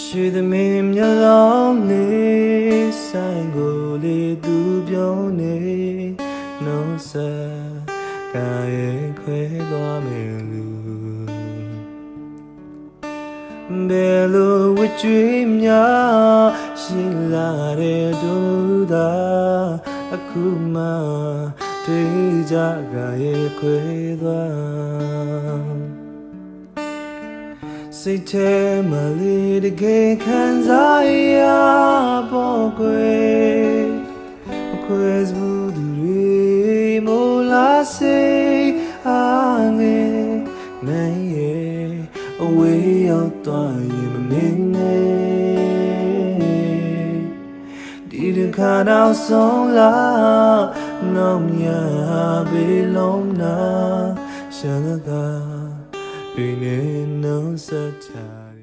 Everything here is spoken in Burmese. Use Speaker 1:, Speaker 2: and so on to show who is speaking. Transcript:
Speaker 1: ရွှေသမင်းမျက်လုံးလေးဆိုင်ကိုလေးသူပြုံးနေနှုတ်ဆက်ကာရဲ့ခွဲသွားမယ်လူဘယ်လိုဝကြွေးများရှိလာတဲ့ဒုသာအခုမှတွေ့ကြကရဲ့ခွေသွား စိတ်ထဲမလေးတကယ်ခံစားရပေါ်ကွယ်မခွဲစုသူတွေမို့လားစိတ်အားငယ်နိုင်ရဲ့အဝေးရောက်သွားရင်မမင်းနဲ့ဒီတစ်ခါတော့ဆုံးလာနောက်မြဘေးလုံးနာရှမ်း တွင်နေနှုတ်ဆက်ချ